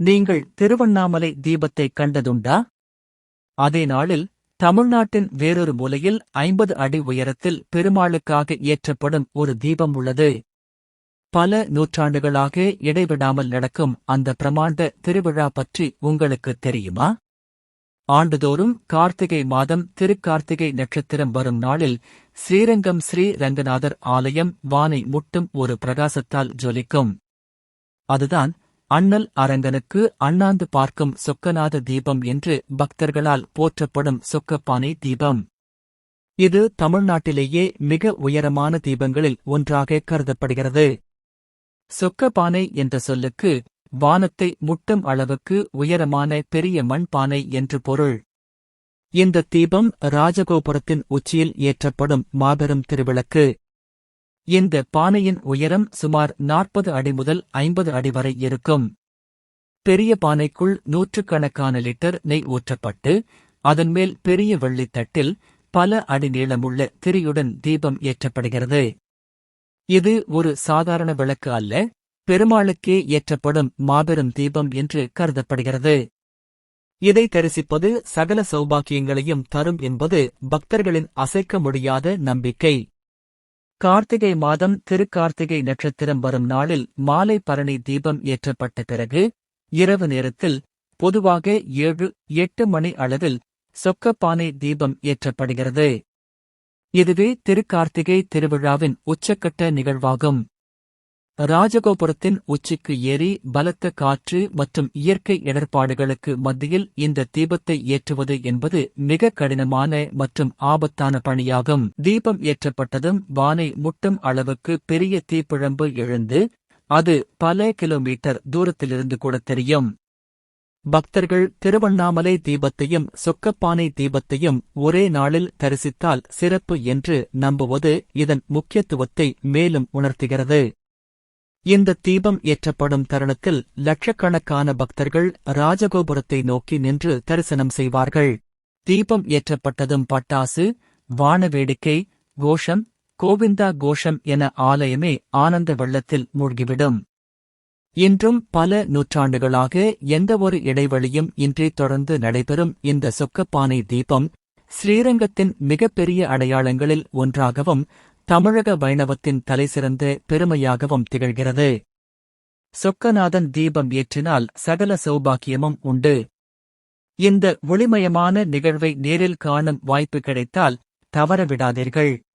நீங்கள் திருவண்ணாமலை தீபத்தை கண்டதுண்டா? அதே நாளில் தமிழ்நாட்டின் வேறொரு மூலையில் ஐம்பது அடி உயரத்தில் பெருமாளுக்காக ஏற்றப்படும் ஒரு தீபம் உள்ளது. பல நூற்றாண்டுகளாக இடைவிடாமல் நடக்கும் அந்த பிரமாண்ட திருவிழா பற்றி உங்களுக்கு தெரியுமா? ஆண்டுதோறும் கார்த்திகை மாதம் திருக்கார்த்திகை நட்சத்திரம் வரும் நாளில் ஸ்ரீரங்கம் ஸ்ரீ ரங்கநாதர் ஆலயம் வானை முட்டும் ஒரு பிரகாசத்தால் ஜொலிக்கும். அதுதான் அண்ணல் அரங்கனுக்கு அண்ணாந்து பார்க்கும் சொக்கநாத தீபம் என்று பக்தர்களால் போற்றப்படும் சொக்கப்பானை தீபம். இது தமிழ்நாட்டிலேயே மிக உயரமான தீபங்களில் ஒன்றாக கருதப்படுகிறது. சொக்கப்பானை என்ற சொல்லுக்கு வானத்தை முட்டும் அளவுக்கு உயரமான பெரிய மண்பானை என்று பொருள். இந்த தீபம் ராஜகோபுரத்தின் உச்சியில் ஏற்றப்படும் மாபெரும் திருவிளக்கு. இந்த பானையின் உயரம் சுமார் நாற்பது அடி முதல் ஐம்பது அடி வரை இருக்கும். பெரிய பானைக்குள் நூற்றுக்கணக்கான லிட்டர் நெய் ஊற்றப்பட்டு அதன் மேல் பெரிய வெள்ளித்தட்டில் பல அடி நீளமுள்ள திரியுடன் தீபம் ஏற்றப்படுகிறது. இது ஒரு சாதாரண விளக்கு அல்ல பெருமாளுக்கே ஏற்றப்படும் மாபெரும் தீபம் என்று கருதப்படுகிறது. இதை தரிசிப்பது சகல சௌபாக்கியங்களையும் தரும் என்பது பக்தர்களின் அசைக்க முடியாத நம்பிக்கை. கார்த்திகை மாதம் திருக்கார்த்திகை நட்சத்திரம் வரும் நாளில் மாலை பரணி தீபம் ஏற்றப்பட்ட பிறகு இரவு நேரத்தில் பொதுவாக ஏழு எட்டு மணி அளவில் சொக்கப்பானை தீபம் ஏற்றப்படுகிறது. இதுவே திருக்கார்த்திகை திருவிழாவின் உச்சக்கட்ட நிகழ்வாகும். ராஜகோபுரத்தின் உச்சிக்கு ஏறி பலத்த காற்று மற்றும் இயற்கை இடர்பாடுகளுக்கு மத்தியில் இந்த தீபத்தை ஏற்றுவது என்பது மிக கடினமான மற்றும் ஆபத்தான பணியாகும். தீபம் ஏற்றப்பட்டதும் வானை முட்டும் அளவுக்கு பெரிய தீப்பிழம்பு எழுந்து அது பல கிலோமீட்டர் தூரத்திலிருந்து கூட தெரியும். பக்தர்கள் திருவண்ணாமலை தீபத்தையும் சொக்கப்பானை தீபத்தையும் ஒரே நாளில் தரிசித்தால் சிறப்பு என்று நம்புவது இதன் முக்கியத்துவத்தை மேலும் உணர்த்துகிறது. இந்த தீபம் ஏற்றப்படும் தருணத்தில் லட்சக்கணக்கான பக்தர்கள் ராஜகோபுரத்தை நோக்கி நின்று தரிசனம் செய்வார்கள். தீபம் ஏற்றப்பட்டதும் பட்டாசு வான வேடிக்கை கோஷம் கோவிந்தா கோஷம் என ஆலயமே ஆனந்த வெள்ளத்தில் மூழ்கிவிடும். இன்றும் பல நூற்றாண்டுகளாக எந்தவொரு இடைவெளியும் இன்றி தொடர்ந்து நடைபெறும் இந்த சொக்கப்பானை தீபம் ஸ்ரீரங்கத்தின் மிகப்பெரிய அடையாளங்களில் ஒன்றாகவும் தமிழக வைணவத்தின் தலைசிறந்த பெருமையாகவும் திகழ்கிறது. சொக்கநாதன் தீபம் ஏற்றினால் சகல சௌபாக்கியமும் உண்டு. இந்த ஒளிமயமான நிகழ்வை நேரில் காணும் வாய்ப்பு கிடைத்தால் தவறவிடாதீர்கள்.